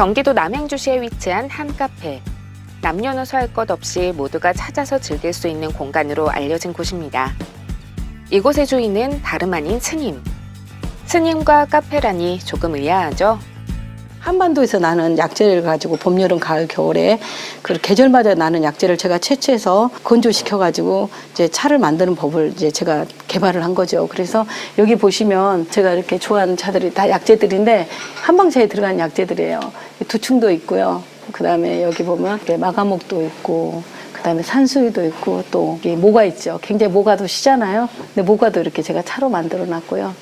경기도 남양주시에 위치한 한 카페. 남녀노소 할 것 없이 모두가 찾아서 즐길 수 있는 공간으로 알려진 곳입니다. 이곳의 주인은 다름 아닌 스님. 스님과 카페라니 조금 의아하죠? 한반도에서 나는 약재를 가지고 봄, 여름, 가을, 겨울에 그 계절마다 나는 약재를 제가 채취해서 건조시켜 가지고 이제 차를 만드는 법을 이제 제가 개발을 한 거죠. 그래서 여기 보시면 제가 이렇게 좋아하는 차들이 다 약재들인데 한방차에 들어간 약재들이에요. 두충도 있고요. 그다음에 여기 보면 마가목도 있고 그다음에 산수유도 있고 또 모가 있죠. 굉장히 모가도 시잖아요. 근데 모가도 이렇게 제가 차로 만들어 놨고요.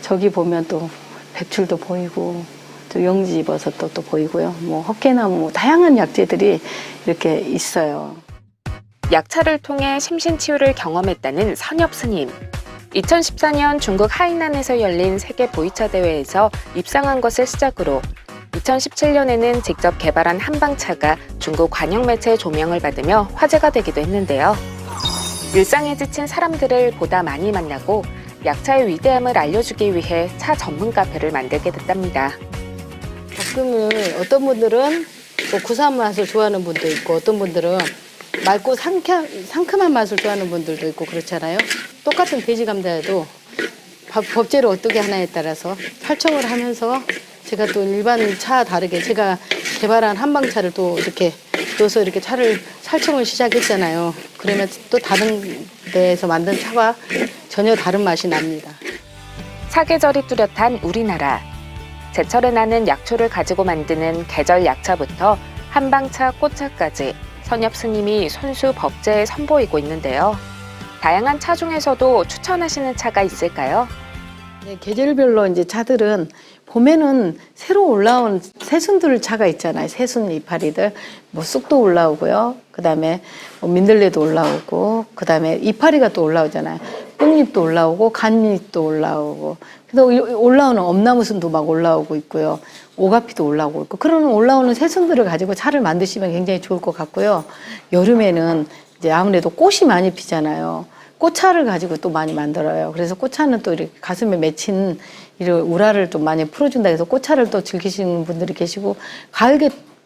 저기 보면 또 백출도 보이고 또 영지버섯도 또 보이고요. 뭐 헛개나무 뭐 다양한 약재들이 이렇게 있어요. 약차를 통해 심신치유를 경험했다는 선엽 스님. 2014년 중국 하이난에서 열린 세계 보이차 대회에서 입상한 것을 시작으로 2017년에는 직접 개발한 한방차가 중국 관영 매체의 조명을 받으며 화제가 되기도 했는데요. 일상에 지친 사람들을 보다 많이 만나고 약차의 위대함을 알려주기 위해 차 전문 카페를 만들게 됐답니다. 볶음을 어떤 분들은 뭐 구수한 맛을 좋아하는 분도 있고 어떤 분들은 맑고 상쾌, 상큼한 맛을 좋아하는 분들도 있고 그렇잖아요. 똑같은 돼지 감자에도 법- 법제를 어떻게 하나에 따라서 설정을 하면서 제가 또 일반 차 다르게 제가 개발한 한방차를 또 이렇게 넣어서 이렇게 차를 살청을 시작했잖아요. 그러면 또 다른 데에서 만든 차와 전혀 다른 맛이 납니다. 사계절이 뚜렷한 우리나라. 제철에 나는 약초를 가지고 만드는 계절 약차부터 한방차, 꽃차까지 선엽 스님이 손수 법제에 선보이고 있는데요. 다양한 차 중에서도 추천하시는 차가 있을까요? 네, 계절별로 이제 차들은 봄에는 새로 올라온 새순들 차가 있잖아요. 새순 이파리들. 뭐 쑥도 올라오고요. 그 다음에 뭐 민들레도 올라오고 그 다음에 이파리가 또 올라오잖아요. 뽕잎도 올라오고 간잎도 올라오고. 그래서 이- 올라오는 엄나무순도 막 올라오고 있고요. 오가피도 올라오고 있고. 그런 올라오는 새순들을 가지고 차를 만드시면 굉장히 좋을 것 같고요. 여름에는 이제 아무래도 꽃이 많이 피잖아요. 꽃차를 가지고 또 많이 만들어요. 그래서 꽃차는 또 이렇게 가슴에 맺힌 이런 우라를 좀 많이 풀어준다 해서 꽃차를 또 즐기시는 분들이 계시고 가을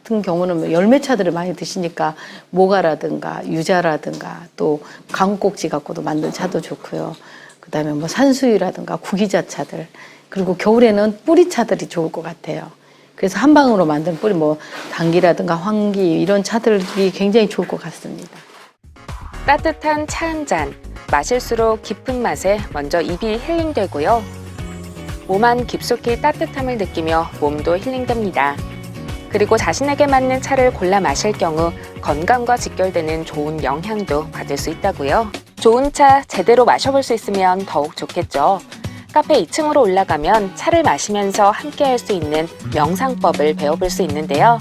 같은 경우는 뭐 열매 차들을 많이 드시니까 모가라든가 유자라든가 또 강꼭지 갖고도 만든 차도 좋고요. 그다음에 뭐 산수유라든가 구기자 차들 그리고 겨울에는 뿌리 차들이 좋을 것 같아요. 그래서 한 방으로 만든 뿌리 뭐 당기라든가 황기 이런 차들이 굉장히 좋을 것 같습니다. 따뜻한 차 한 잔. 마실수록 깊은 맛에 먼저 입이 힐링되고요. 몸안 깊숙이 따뜻함을 느끼며 몸도 힐링됩니다. 그리고 자신에게 맞는 차를 골라 마실 경우 건강과 직결되는 좋은 영향도 받을 수 있다고요. 좋은 차 제대로 마셔볼 수 있으면 더욱 좋겠죠. 카페 2층으로 올라가면 차를 마시면서 함께 할 수 있는 명상법을 배워볼 수 있는데요.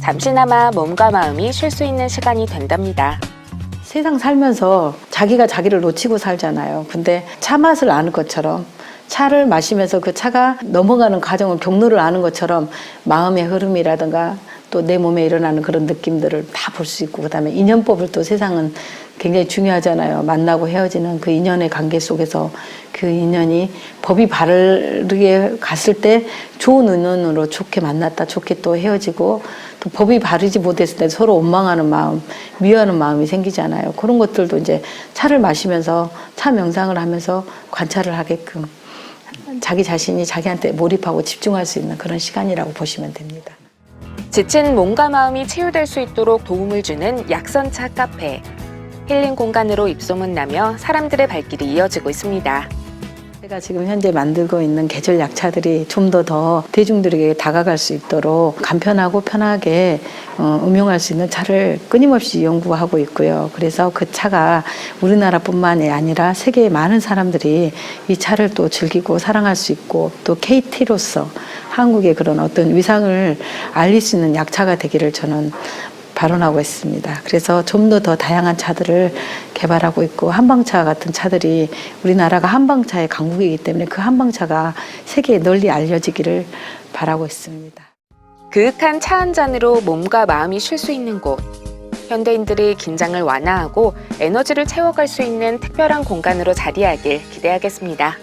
잠시나마 몸과 마음이 쉴 수 있는 시간이 된답니다. 세상 살면서 자기가 자기를 놓치고 살잖아요. 근데 차 맛을 아는 것처럼 차를 마시면서 그 차가 넘어가는 과정을 경로를 아는 것처럼 마음의 흐름이라든가 또 내 몸에 일어나는 그런 느낌들을 다 볼 수 있고 그다음에 인연법을 또 세상은 굉장히 중요하잖아요. 만나고 헤어지는 그 인연의 관계 속에서 그 인연이 법이 바르게 갔을 때 좋은 인연으로 좋게 만났다 좋게 또 헤어지고 또 법이 바르지 못했을 때 서로 원망하는 마음, 미워하는 마음이 생기잖아요. 그런 것들도 이제 차를 마시면서 차 명상을 하면서 관찰을 하게끔 자기 자신이 자기한테 몰입하고 집중할 수 있는 그런 시간이라고 보시면 됩니다. 지친 몸과 마음이 치유될 수 있도록 도움을 주는 약선차 카페. 힐링 공간으로 입소문 나며 사람들의 발길이 이어지고 있습니다. 제가 지금 현재 만들고 있는 계절 약차들이 좀 더 더 대중들에게 다가갈 수 있도록 간편하고 편하게 어, 음용할 수 있는 차를 끊임없이 연구하고 있고요. 그래서 그 차가 우리나라뿐만이 아니라 세계의 많은 사람들이 이 차를 또 즐기고 사랑할 수 있고 또 KT로서 한국의 그런 어떤 위상을 알릴 수 있는 약차가 되기를 저는 발언하고 있습니다. 그래서 좀 더 더 다양한 차들을 개발하고 있고 한방차 같은 차들이 우리나라가 한방차의 강국이기 때문에 그 한방차가 세계에 널리 알려지기를 바라고 있습니다. 그윽한 차 한 잔으로 몸과 마음이 쉴 수 있는 곳. 현대인들이 긴장을 완화하고 에너지를 채워갈 수 있는 특별한 공간으로 자리하길 기대하겠습니다.